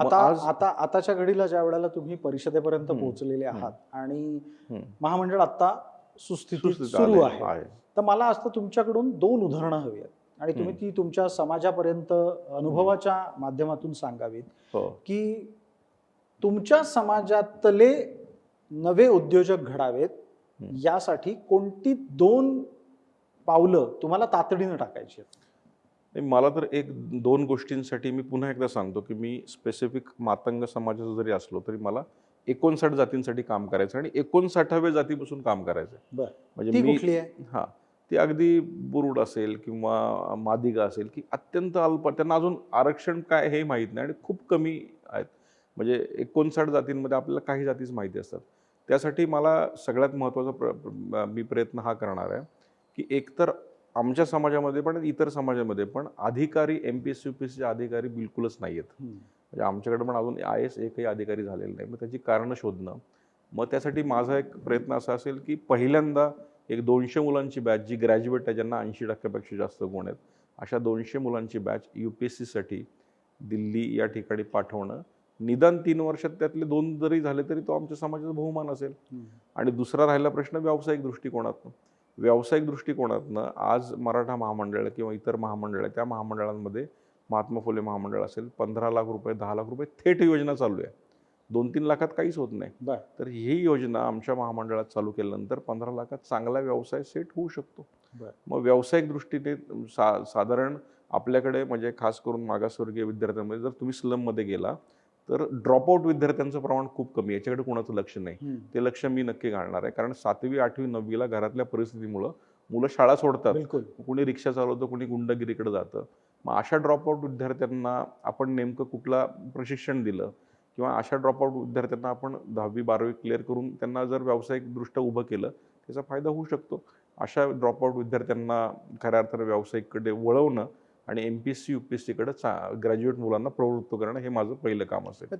आता आता आताच्या घडीला ज्या वेळेला तुम्ही परिषदेपर्यंत. पोहोचलेले. आहात आणि. महामंडळ आता सुस्थितीत सुरू आहे तर मला असतं तुमच्याकडून दोन उदाहरणं हवी आहेत आणि तुम्ही. ती तुमच्या समाजापर्यंत अनुभवाच्या माध्यमातून सांगावीत हो की तुमच्या समाजातले नवे उद्योजक घडावेत. यासाठी कोणती दोन पावलं तुम्हाला तातडीनं टाकायची आहेत? नाही, मला तर एक दोन गोष्टींसाठी मी पुन्हा एकदा सांगतो की मी स्पेसिफिक मातंग समाजाचा जरी असलो तरी मला एकोणसाठ जातींसाठी काम करायचं आणि एकोणसाठाव्या जातीपासून काम करायचं बरं. म्हणजे ती मी हां ती अगदी बुरुड असेल किंवा मादिगा असेल की अत्यंत अल्प त्यांना अजून आरक्षण काय हे माहीत नाही आणि खूप कमी आहेत. म्हणजे एकोणसाठ जातींमध्ये आपल्याला काही जातीच माहिती असतात. त्यासाठी मला सगळ्यात महत्त्वाचा प्र- मी प्रयत्न हा करणार आहे की एकतर आमच्या समाजामध्ये पण इतर समाजामध्ये पण अधिकारी M P S U P एसचे अधिकारी बिलकुलच नाही आहेत. म्हणजे आमच्याकडे पण अजून आय एस एकही अधिकारी झालेले नाही. मग त्याची कारणं शोधणं. मग त्यासाठी माझा एक प्रयत्न असा असेल की पहिल्यांदा एक दोनशे मुलांची बॅच जी ग्रॅज्युएट आहे ज्यांना ऐंशी टक्क्यापेक्षा जास्त गुण आहेत अशा दोनशे मुलांची बॅच यू पी एस सीसाठी दिल्ली या ठिकाणी पाठवणं. निदान तीन वर्षात त्यातले दोन जरी झाले तरी तो आमच्या समाजाचा बहुमान असेल. आणि दुसरा राहिला प्रश्न व्यावसायिक दृष्टिकोनातनं. व्यावसायिक दृष्टिकोनातनं आज मराठा महामंडळ किंवा इतर महामंडळ त्या महामंडळांमध्ये महात्मा फुले महामंडळ असेल पंधरा लाख रुपये दहा लाख रुपये थेट योजना चालू आहे दोन तीन लाखात काहीच होत नाही. तर ही योजना आमच्या महामंडळात चालू केल्यानंतर पंधरा लाखात चांगला व्यवसाय सेट होऊ शकतो. मग व्यावसायिक दृष्टीने सा साधारण आपल्याकडे म्हणजे खास करून मागासवर्गीय विद्यार्थ्यांमध्ये जर तुम्ही स्लममध्ये गेला तर ड्रॉपआउट विद्यार्थ्यांचं प्रमाण खूप कमी याच्याकडे कोणाचं लक्ष नाही. ते लक्ष मी नक्की घालणार आहे. कारण सातवी आठवी नववीला घरातल्या परिस्थितीमुळं मुलं शाळा सोडतात. कुणी रिक्षा चालवतं कुणी गुंडगिरीकडे जातं. मग अशा ड्रॉपआउट विद्यार्थ्यांना आपण नेमकं कुठला प्रशिक्षण दिलं किंवा अशा ड्रॉपआउट विद्यार्थ्यांना आपण दहावी बारावी क्लिअर करून त्यांना जर व्यावसायिकदृष्ट्या उभं केलं त्याचा फायदा होऊ शकतो. अशा ड्रॉपआउट विद्यार्थ्यांना खऱ्या अर्थानं व्यावसायिककडे वळवणं आणि M P S C U P सीकडे चा ग्रॅज्युएट मुलांना प्रवृत्त करणं हे माझं पहिलं काम असेल.